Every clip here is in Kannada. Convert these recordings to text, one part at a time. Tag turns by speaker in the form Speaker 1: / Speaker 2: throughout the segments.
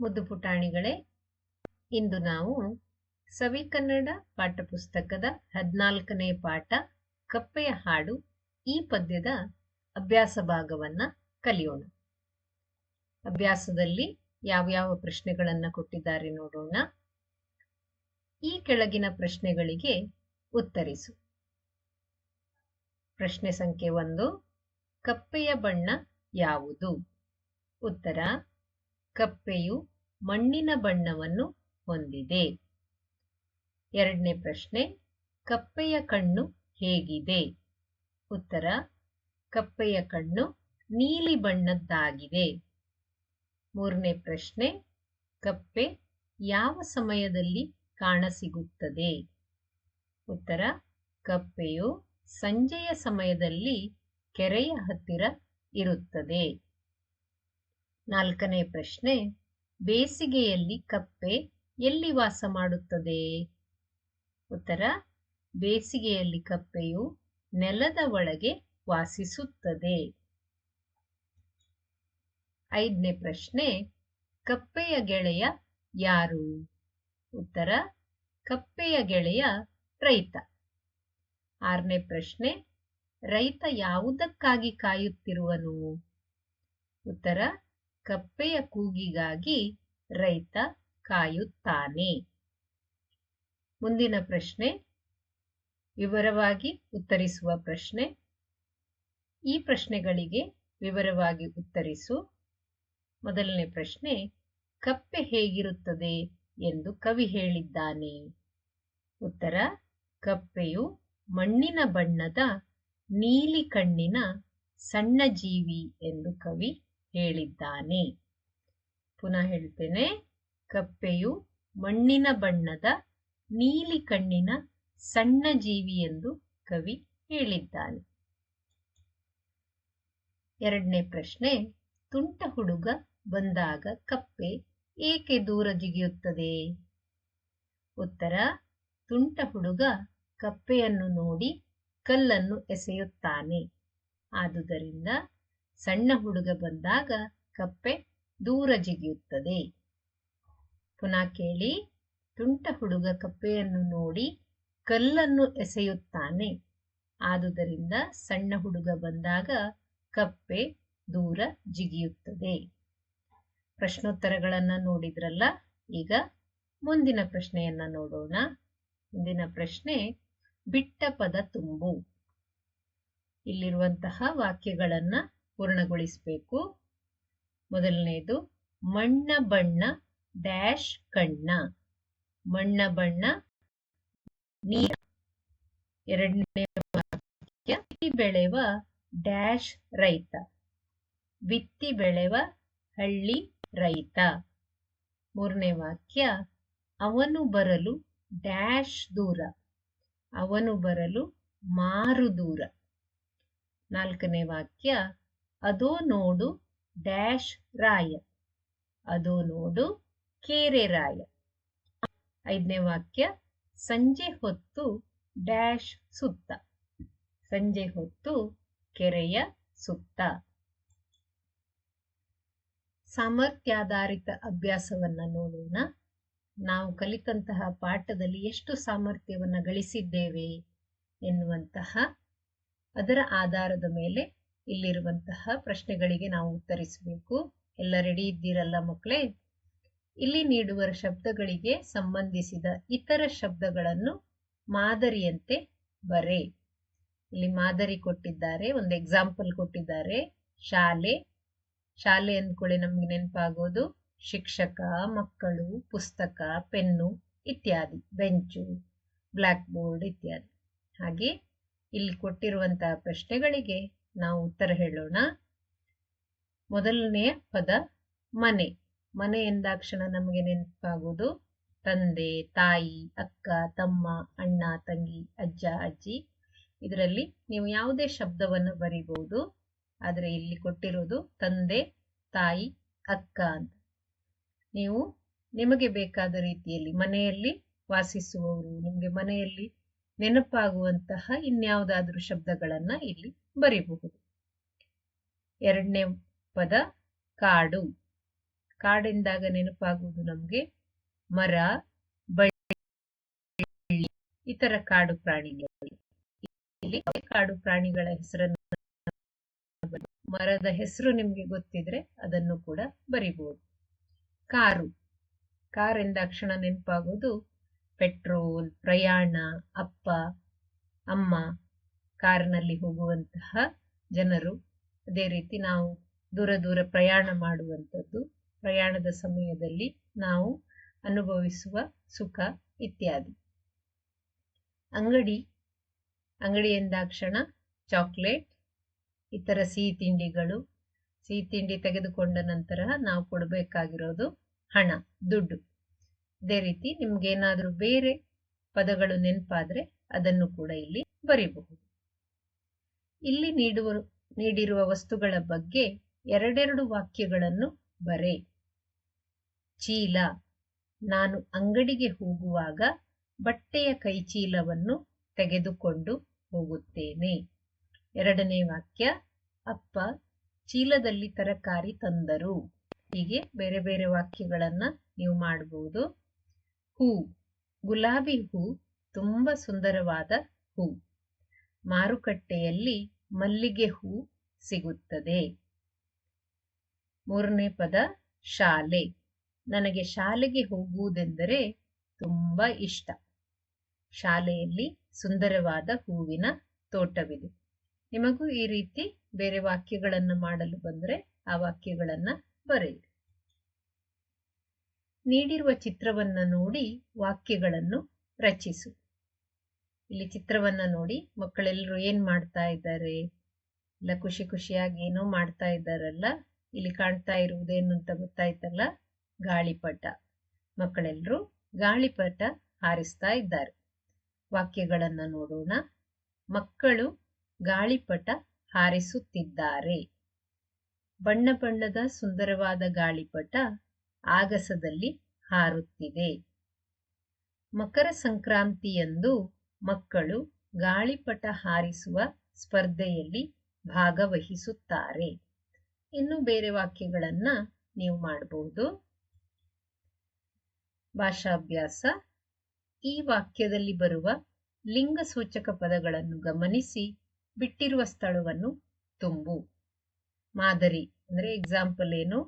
Speaker 1: ಮುದ್ದು ಪುಟಾಣಿಗಳೇ. ಇಂದು ನಾವು ಸವಿ ಕನ್ನಡ ಪಾಠಪುಸ್ತಕದ ಹದಿನಾಲ್ಕನೇ ಪಾಠ ಕಪ್ಪೆಯ ಹಾಡು ಈ ಪದ್ಯದ ಅಭ್ಯಾಸ ಭಾಗವನ್ನ ಕಲಿಯೋಣ. ಅಭ್ಯಾಸದಲ್ಲಿ ಯಾವ್ಯಾವ ಪ್ರಶ್ನೆಗಳನ್ನ ಕೊಟ್ಟಿದ್ದಾರೆ ನೋಡೋಣ. ಈ ಕೆಳಗಿನ ಪ್ರಶ್ನೆಗಳಿಗೆ ಉತ್ತರಿಸು. ಪ್ರಶ್ನೆ ಸಂಖ್ಯೆ ಒಂದು, ಕಪ್ಪೆಯ ಬಣ್ಣ ಯಾವುದು? ಉತ್ತರ ಕಪ್ಪೆಯು ಮಣ್ಣಿನ ಬಣ್ಣವನ್ನು ಹೊಂದಿದೆ. ಎರಡನೇ ಪ್ರಶ್ನೆ, ಕಪ್ಪೆಯ ಕಣ್ಣು ಹೇಗಿದೆ? ಉತ್ತರ, ಕಪ್ಪೆಯ ಕಣ್ಣು ನೀಲಿ ಬಣ್ಣದ್ದಾಗಿದೆ. ಮೂರನೇ ಪ್ರಶ್ನೆ, ಕಪ್ಪೆ ಯಾವ ಸಮಯದಲ್ಲಿ ಕಾಣಸಿಗುತ್ತದೆ? ಉತ್ತರ, ಕಪ್ಪೆಯು ಸಂಜೆಯ ಸಮಯದಲ್ಲಿ ಕೆರೆಯ ಹತ್ತಿರ ಇರುತ್ತದೆ. ನಾಲ್ಕನೇ ಪ್ರಶ್ನೆ, ಬೇಸಿಗೆಯಲ್ಲಿ ಕಪ್ಪೆ ಎಲ್ಲಿ ವಾಸ ಮಾಡುತ್ತದೆ? ಉತ್ತರ, ಬೇಸಿಗೆಯಲ್ಲಿ ಕಪ್ಪೆಯು ನೆಲದ ಒಳಗೆ ವಾಸಿಸುತ್ತದೆ. ಐದನೇ ಪ್ರಶ್ನೆ, ಕಪ್ಪೆಯ ಗೆಳೆಯ ಯಾರು? ಉತ್ತರ, ಕಪ್ಪೆಯ ಗೆಳೆಯ ರೈತ. ಆರನೇ ಪ್ರಶ್ನೆ, ರೈತ ಯಾವುದಕ್ಕಾಗಿ ಕಾಯುತ್ತಿರುವನು? ಉತ್ತರ ಕಪ್ಪೆಯ ಕೂಗಿಗಾಗಿ ರೈತ ಕಾಯುತ್ತಾನೆ. ಮುಂದಿನ ಪ್ರಶ್ನೆ, ವಿವರವಾಗಿ ಉತ್ತರಿಸುವ ಪ್ರಶ್ನೆ. ಈ ಪ್ರಶ್ನೆಗಳಿಗೆ ವಿವರವಾಗಿ ಉತ್ತರಿಸು. ಮೊದಲನೇ ಪ್ರಶ್ನೆ, ಕಪ್ಪೆ ಹೇಗಿರುತ್ತದೆ ಎಂದು ಕವಿ ಹೇಳಿದ್ದಾನೆ. ಉತ್ತರ, ಕಪ್ಪೆಯು ಮಣ್ಣಿನ ಬಣ್ಣದ ನೀಲಿ ಕಣ್ಣಿನ ಸಣ್ಣ ಜೀವಿ ಎಂದು ಕವಿ ಹೇಳಿದ್ದಾನೆ. ಪುನಃ ಹೇಳ್ತೇನೆ, ಕಪ್ಪೆಯು ಮಣ್ಣಿನ ಬಣ್ಣದ ನೀಲಿ ಕಣ್ಣಿನ ಸಣ್ಣ ಜೀವಿ ಎಂದು ಕವಿ ಹೇಳಿದ್ದಾನೆ. ಎರಡನೇ ಪ್ರಶ್ನೆ, ತುಂಟ ಹುಡುಗ ಬಂದಾಗ ಕಪ್ಪೆ ಏಕೆ ದೂರ ಜಿಗಿಯುತ್ತದೆ? ಉತ್ತರ, ತುಂಟ ಹುಡುಗ ಕಪ್ಪೆಯನ್ನು ನೋಡಿ ಕಲ್ಲನ್ನು ಎಸೆಯುತ್ತಾನೆ. ಆದುದರಿಂದ ಸಣ್ಣ ಹುಡುಗ ಬಂದಾಗ ಕಪ್ಪೆ ದೂರ ಜಿಗಿಯುತ್ತದೆ. ಪುನಃ ಕೇಳಿ, ತುಂಟ ಹುಡುಗ ಕಪ್ಪೆಯನ್ನು ನೋಡಿ ಕಲ್ಲನ್ನು ಎಸೆಯುತ್ತಾನೆ. ಆದುದರಿಂದ ಸಣ್ಣ ಹುಡುಗ ಬಂದಾಗ ಕಪ್ಪೆ ದೂರ ಜಿಗಿಯುತ್ತದೆ. ಪ್ರಶ್ನೋತ್ತರಗಳನ್ನ ನೋಡಿದ್ರಲ್ಲ, ಈಗ ಮುಂದಿನ ಪ್ರಶ್ನೆಯನ್ನ ನೋಡೋಣ. ಮುಂದಿನ ಪ್ರಶ್ನೆ ಬಿಟ್ಟ ಪದ ತುಂಬು. ಇಲ್ಲಿರುವಂತಹ ವಾಕ್ಯಗಳನ್ನ ಪೂರ್ಣಗೊಳಿಸಬೇಕು. ಮೊದಲನೆಯದು ಮಣ್ಣ ಬಣ್ಣ ಡ್ಯಾಶ್ ಕಣ್ಣ. ಮಣ್ಣ ಬಣ್ಣ ನೀರ. ಎರಡನೇ ವಾಕ್ಯ ಬೆಳೆವ ಡ್ಯಾಶ್ ರೈತ. ಬಿತ್ತಿ ಬೆಳೆವ ಹಳ್ಳಿ ರೈತ. ಮೂರನೇ ವಾಕ್ಯ, ಅವನು ಬರಲು ಡ್ಯಾಶ್ ದೂರ. ಅವನು ಬರಲು ಮಾರು ದೂರ. ನಾಲ್ಕನೇ ವಾಕ್ಯ ಅದೋ ನೋಡು ಡ್ಯಾಶ್ ರಾಯ. ಅದೋ ನೋಡು ಕೇರೆ ರಾಯ. ಐದನೇ ವಾಕ್ಯ, ಸಂಜೆ ಹೊತ್ತು ಡ್ಯಾಶ್ ಸುತ್ತ. ಸಂಜೆ ಹೊತ್ತು ಕೆರೆಯ ಸುತ್ತ. ಸಾಮರ್ಥ್ಯಾಧಾರಿತ ಅಭ್ಯಾಸವನ್ನ ನೋಡೋಣ. ನಾವು ಕಲಿತಂತಹ ಪಾಠದಲ್ಲಿ ಎಷ್ಟು ಸಾಮರ್ಥ್ಯವನ್ನ ಗಳಿಸಿದ್ದೇವೆ ಎನ್ನುವಂತಹ ಅದರ ಆಧಾರದ ಮೇಲೆ ಇಲ್ಲಿರುವಂತಹ ಪ್ರಶ್ನೆಗಳಿಗೆ ನಾವು ಉತ್ತರಿಸಬೇಕು. ಎಲ್ಲ ರೆಡಿ ಇದ್ದೀರಲ್ಲ ಮಕ್ಕಳೇ? ಇಲ್ಲಿ ನೀಡುವ ಶಬ್ದಗಳಿಗೆ ಸಂಬಂಧಿಸಿದ ಇತರ ಶಬ್ದಗಳನ್ನು ಮಾದರಿಯಂತೆ ಬರೆ. ಇಲ್ಲಿ ಮಾದರಿ ಕೊಟ್ಟಿದ್ದಾರೆ, ಒಂದು ಎಕ್ಸಾಂಪಲ್ ಕೊಟ್ಟಿದ್ದಾರೆ. ಶಾಲೆ. ಶಾಲೆ ಅಂದ್ಕೊಳ್ಳಿ ನಮ್ಗೆ ನೆನಪಾಗೋದು. ಶಿಕ್ಷಕ, ಮಕ್ಕಳು, ಪುಸ್ತಕ, ಪೆನ್ನು ಇತ್ಯಾದಿ, ಬೆಂಚು ಬ್ಲ್ಯಾಕ್ ಬೋರ್ಡ್ ಇತ್ಯಾದಿ. ಹಾಗೆ ಇಲ್ಲಿ ಕೊಟ್ಟಿರುವಂತಹ ಪ್ರಶ್ನೆಗಳಿಗೆ ನಾವು ಉತ್ತರ ಹೇಳೋಣ. ಮೊದಲನೆಯ ಪದ ಮನೆ. ಮನೆ ಎಂದಾಕ್ಷಣ ನಮಗೆ ನೆನಪಾಗುವುದು ತಂದೆ, ತಾಯಿ, ಅಕ್ಕ, ತಮ್ಮ, ಅಣ್ಣ, ತಂಗಿ, ಅಜ್ಜ, ಅಜ್ಜಿ. ಇದರಲ್ಲಿ ನೀವು ಯಾವುದೇ ಶಬ್ದವನ್ನು ಬರೀಬಹುದು. ಆದರೆ ಇಲ್ಲಿ ಕೊಟ್ಟಿರೋದು ತಂದೆ, ತಾಯಿ, ಅಕ್ಕ ಅಂತ. ನೀವು ನಿಮಗೆ ಬೇಕಾದ ರೀತಿಯಲ್ಲಿ ಮನೆಯಲ್ಲಿ ವಾಸಿಸುವವರು, ನಿಮಗೆ ಮನೆಯಲ್ಲಿ ನೆನಪಾಗುವಂತಹ ಇನ್ಯಾವುದಾದ್ರೂ ಶಬ್ದಗಳನ್ನ ಇಲ್ಲಿ ಬರೀಬಹುದು. ಎರಡನೇ ಪದ, ಕಾಡು. ಕಾಡೆಂದಾಗ ನೆನಪಾಗುವುದು ನಮ್ಗೆ ಮರ, ಬಳ್ಳಿ, ಇತರ ಕಾಡು ಪ್ರಾಣಿಗಳು. ಇಲ್ಲಿ ಕಾಡು ಪ್ರಾಣಿಗಳ ಹೆಸರನ್ನು ಮರದ ಹೆಸರು ನಿಮ್ಗೆ ಗೊತ್ತಿದ್ರೆ ಅದನ್ನು ಕೂಡ ಬರಿಬಹುದು. ಕಾರು. ಕಾರ್ ಎಂದಾಕ್ಷಣ ನೆನಪಾಗುವುದು ಪೆಟ್ರೋಲ್, ಪ್ರಯಾಣ, ಅಪ್ಪ, ಅಮ್ಮ. ಕಾರಿನಲ್ಲಿ ಹೋಗುವಂತಹ ಜನರು ಅದೇ ರೀತಿ ನಾವು ದೂರ ದೂರ ಪ್ರಯಾಣ ಮಾಡುವಂಥದ್ದು, ಪ್ರಯಾಣದ ಸಮಯದಲ್ಲಿ ನಾವು ಅನುಭವಿಸುವ ಸುಖ ಇತ್ಯಾದಿ. ಅಂಗಡಿ ಅಂಗಡಿ ಎಂದಾಕ್ಷಣ ಚಾಕ್ಲೇಟ್, ಇತರ ಸಿಹಿ ತಿಂಡಿಗಳು, ಸಿಹಿ ತಿಂಡಿ ತೆಗೆದುಕೊಂಡ ನಂತರ ನಾವು ಕೊಡಬೇಕಾಗಿರೋದು ಹಣ, ದುಡ್ಡು. ಅದೇ ರೀತಿ ನಿಮ್ಗೇನಾದ್ರೂ ಬೇರೆ ಪದಗಳು ನೆನಪಾದ್ರೆ ಅದನ್ನು ಕೂಡ ಇಲ್ಲಿ ಬರೀಬಹುದು. ಇಲ್ಲಿ ನೀಡುವ ನೀಡಿರುವ ವಸ್ತುಗಳ ಬಗ್ಗೆ ಎರಡೆರಡು ವಾಕ್ಯಗಳನ್ನು ಬರೆ. ಚೀಲ, ನಾನು ಅಂಗಡಿಗೆ ಹೋಗುವಾಗ ಬಟ್ಟೆಯ ಕೈಚೀಲವನ್ನು ತೆಗೆದುಕೊಂಡು ಹೋಗುತ್ತೇನೆ. ಎರಡನೇ ವಾಕ್ಯ, ಅಪ್ಪ, ಚೀಲದಲ್ಲಿ ತರಕಾರಿ ತಂದರು. ಹೀಗೆ ಬೇರೆ ಬೇರೆ ವಾಕ್ಯಗಳನ್ನು ನೀವು ಮಾಡಬಹುದು ಹೂ, ಗುಲಾಬಿ ಹೂ, ತುಂಬಾ ಸುಂದರವಾದ ಹೂ. ಮಾರುಕಟ್ಟೆಯಲ್ಲಿ ಮಲ್ಲಿಗೆ ಹೂ ಸಿಗುತ್ತದೆ. ಮೂರನೇ ಪದ, ಶಾಲೆ. ನನಗೆ ಶಾಲೆಗೆ ಹೋಗುವುದೆಂದರೆ ತುಂಬ ಇಷ್ಟ. ಶಾಲೆಯಲ್ಲಿ ಸುಂದರವಾದ ಹೂವಿನ ತೋಟವಿದೆ. ನಿಮಗೂ ಈ ರೀತಿ ಬೇರೆ ವಾಕ್ಯಗಳನ್ನು ಮಾಡಲು ಬಂದರೆ ಆ ವಾಕ್ಯಗಳನ್ನು ಬರೆಯಿರಿ. ನೀಡಿರುವ ಚಿತ್ರವನ್ನು ನೋಡಿ ವಾಕ್ಯಗಳನ್ನು ರಚಿಸು. ಇಲ್ಲಿ ಚಿತ್ರವನ್ನ ನೋಡಿ ಮಕ್ಕಳೆಲ್ಲರೂ ಏನ್ ಮಾಡ್ತಾ ಇದ್ದಾರೆ? ಎಲ್ಲ ಖುಷಿ ಖುಷಿಯಾಗಿ ಏನೋ ಮಾಡ್ತಾ ಇದ್ದಾರಲ್ಲ? ಇಲ್ಲಿ ಕಾಣ್ತಾ ಇರುವುದೇನು ಅಂತ ಗೊತ್ತಾಯ್ತಲ್ಲ? ಗಾಳಿಪಟ. ಮಕ್ಕಳೆಲ್ಲರೂ ಗಾಳಿಪಟ ಹಾರಿಸ್ತಾ ಇದ್ದಾರೆ. ವಾಕ್ಯಗಳನ್ನ ನೋಡೋಣ. ಮಕ್ಕಳು ಗಾಳಿಪಟ ಹಾರಿಸುತ್ತಿದ್ದಾರೆ. ಬಣ್ಣ ಬಣ್ಣದ ಸುಂದರವಾದ ಗಾಳಿಪಟ ಆಗಸದಲ್ಲಿ ಹಾರುತ್ತಿದೆ. ಮಕರ ಸಂಕ್ರಾಂತಿಯಂದು ಮಕ್ಕಳು ಗಾಳಿಪಟ ಹಾರಿಸುವ ಸ್ಪರ್ಧೆಯಲ್ಲಿ ಭಾಗವಹಿಸುತ್ತಾರೆ. ಇನ್ನು ಬೇರೆ ವಾಕ್ಯಗಳನ್ನ ನೀವು ಮಾಡಬಹುದು ಭಾಷಾಭ್ಯಾಸ. ಈ ವಾಕ್ಯದಲ್ಲಿ ಬರುವ ಲಿಂಗ ಸೂಚಕ ಪದಗಳನ್ನು ಗಮನಿಸಿ, ಬಿಟ್ಟಿರುವ ಸ್ಥಳವನ್ನು ತುಂಬು. ಮಾದರಿ ಅಂದ್ರೆ ಎಕ್ಸಾಂಪಲ್ ಏನು?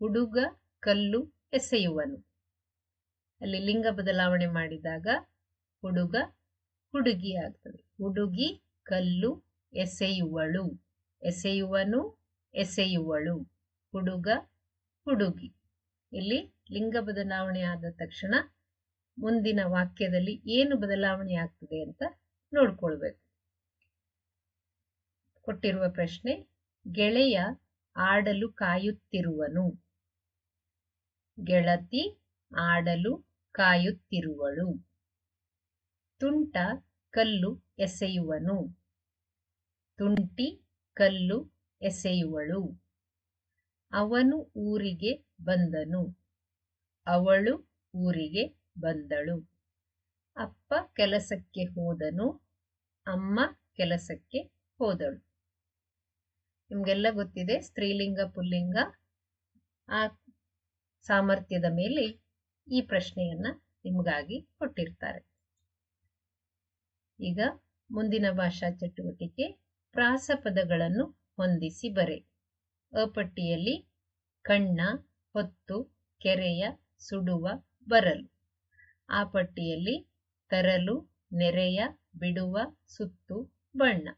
Speaker 1: ಹುಡುಗ ಕಲ್ಲು ಎಸೆಯುವನು. ಅಲ್ಲಿ ಲಿಂಗ ಬದಲಾವಣೆ ಮಾಡಿದಾಗ ಹುಡುಗ ಹುಡುಗಿ ಆಗ್ತದೆ ಹುಡುಗಿ ಕಲ್ಲು ಎಸೆಯುವಳು. ಎಸೆಯುವನು ಎಸೆಯುವಳು. ಹುಡುಗ ಹುಡುಗಿ. ಇಲ್ಲಿ ಲಿಂಗ ಬದಲಾವಣೆ ಆದ ತಕ್ಷಣ ಮುಂದಿನ ವಾಕ್ಯದಲ್ಲಿ ಏನು ಬದಲಾವಣೆ ಆಗ್ತದೆ ಅಂತ ನೋಡ್ಕೊಳ್ಬೇಕು. ಕೊಟ್ಟಿರುವ ಪ್ರಶ್ನೆ, ಗೆಳೆಯ ಆಡಲು ಕಾಯುತ್ತಿರುವನು. ಗೆಳತಿ ಆಡಲು ಕಾಯುತ್ತಿರುವಳು. ತುಂಟ ಕಲ್ಲು ಎಸೆಯುವನು. ತುಂಟಿ ಕಲ್ಲು ಎಸೆಯುವಳು. ಅವನು ಊರಿಗೆ ಬಂದನು. ಅವಳು ಊರಿಗೆ ಬಂದಳು. ಅಪ್ಪ ಕೆಲಸಕ್ಕೆ ಹೋದನು. ಅಮ್ಮ ಕೆಲಸಕ್ಕೆ ಹೋದಳು. ನಿಮ್ಗೆಲ್ಲ ಗೊತ್ತಿದೆ, ಸ್ತ್ರೀಲಿಂಗ, ಪುಲ್ಲಿಂಗ. ಆ ಸಾಮರ್ಥ್ಯದ ಮೇಲೆ ಈ ಪ್ರಶ್ನೆಯನ್ನ ನಿಮಗಾಗಿ ಕೊಟ್ಟಿರ್ತಾರೆ. ಈಗ ಮುಂದಿನ ಭಾಷಾ ಚಟುವಟಿಕೆ ಪ್ರಾಸಪದಗಳನ್ನು ಹೊಂದಿಸಿ ಬರೆ. ಅಪಟ್ಟಿಯಲ್ಲಿ ಕಣ್ಣ, ಹೊತ್ತು, ಕೆರೆಯ, ಸುಡುವ, ಬರಲು. ಆ ಪಟ್ಟಿಯಲ್ಲಿ ತರಲು, ನೆರೆಯ, ಬಿಡುವ, ಸುತ್ತು, ಬಣ್ಣ.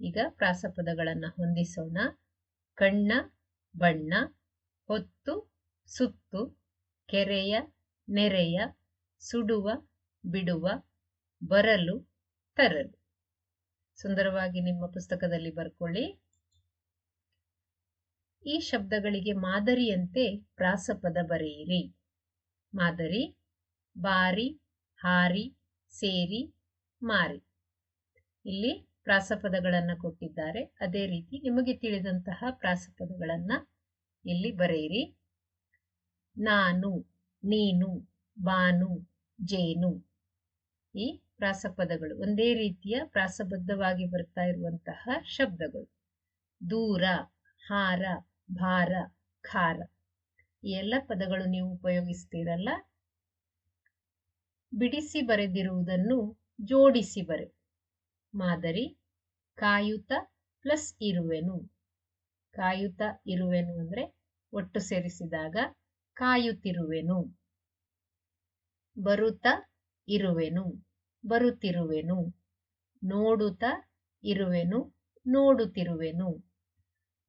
Speaker 1: ಈಗ ಪ್ರಾಸಪದಗಳನ್ನು ಹೊಂದಿಸೋಣ. ಕಣ್ಣ, ಬಣ್ಣ, ಹೊತ್ತು, ಸುತ್ತು, ಕೆರೆಯ, ನೆರೆಯ, ಸುಡುವ, ಬಿಡುವ ಬರಲು, ತರಲು. ಸುಂದರವಾಗಿ ನಿಮ್ಮ ಪುಸ್ತಕದಲ್ಲಿ ಬರ್ಕೊಳ್ಳಿ. ಈ ಶಬ್ದಗಳಿಗೆ ಮಾದರಿಯಂತೆ ಪ್ರಾಸಪದ ಬರೆಯಿರಿ. ಮಾದರಿ, ಬಾರಿ, ಹಾರಿ, ಸೇರಿ, ಮಾರಿ. ಇಲ್ಲಿ ಪ್ರಾಸಪದಗಳನ್ನು ಕೊಟ್ಟಿದ್ದಾರೆ. ಅದೇ ರೀತಿ ನಿಮಗೆ ತಿಳಿದಂತಹ ಪ್ರಾಸಪದಗಳನ್ನು ಇಲ್ಲಿ ಬರೆಯಿರಿ. ನಾನು, ನೀನು, ಬಾನು, ಜೇನು. ಈ ಪ್ರಾಸಪದಗಳು. ಒಂದೇ ರೀತಿಯ ಪ್ರಾಸಬದ್ಧವಾಗಿ ಬರ್ತಾ ಇರುವಂತಹ ಶಬ್ದಗಳು. ದೂರ, ಹಾರ, ಭಾರ, ಖಾರ. ಈ ಎಲ್ಲ ಪದಗಳು ನೀವು ಉಪಯೋಗಿಸ್ತೀರಲ್ಲ? ಬಿಡಿಸಿ ಬರೆದಿರುವುದನ್ನು ಜೋಡಿಸಿ ಬರೆ. ಮಾದರಿ, ಕಾಯುತ ಪ್ಲಸ್ ಇರುವೆನು. ಕಾಯುತ ಇರುವೆನು ಅಂದ್ರೆ ಒಟ್ಟು ಸೇರಿಸಿದಾಗ ಕಾಯುತ್ತಿರುವೆನು. ಬರುತ್ತ ಇರುವೆನು. ಬರುತ್ತಿರುವೆನು ನೋಡುತ್ತ ಇರುವೆನು ನೋಡುತ್ತಿರುವೆನು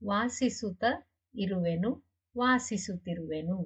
Speaker 1: ವಾಸಿಸುತ್ತ ಇರುವೆನು ವಾಸಿಸುತ್ತಿರುವೆನು.